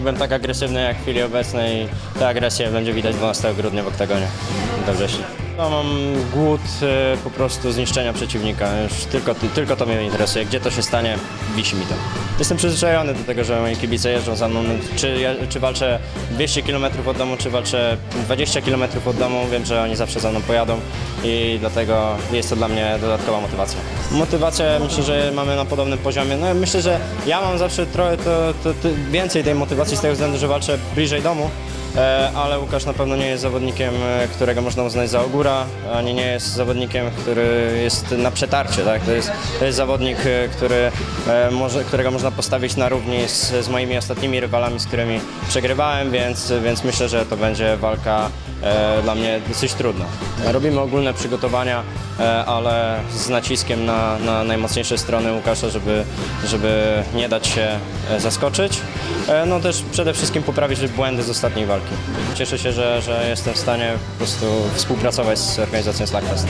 byłem tak agresywny jak w chwili obecnej i tę agresję będzie widać 12 grudnia w oktagonie we wrześniu. No, mam głód e, po prostu zniszczenia przeciwnika, już tylko, tylko to mnie interesuje, gdzie to się stanie, wisi mi to. Jestem przyzwyczajony do tego, że moi kibice jeżdżą za mną, czy, ja- czy walczę 200 km od domu, czy walczę 20 km od domu, wiem, że oni zawsze za mną pojadą i dlatego jest to dla mnie dodatkowa motywacja. Motywacja myślę, że mamy na podobnym poziomie. No, myślę, że ja mam zawsze trochę to, to, to więcej tej motywacji z tego względu, że walczę bliżej domu, ale Łukasz na pewno nie jest zawodnikiem, e, którego można uznać za ogóra, ani nie jest zawodnikiem, który jest na przetarcie. Tak? To, jest, to jest zawodnik, e, który, e, którego można postawić na równi z, z moimi ostatnimi rywalami, z którymi przegrywałem, więc, więc myślę, że to będzie walka e, dla mnie dosyć trudna. Robimy ogólne przygotowania, e, ale z naciskiem na, na najmocniejsze strony Łukasza, żeby, żeby nie dać się e, zaskoczyć. E, No też przede wszystkim poprawić błędy z ostatniej walki. Cieszę się, że, że jestem w stanie po prostu współpracować z organizacją Slackfest.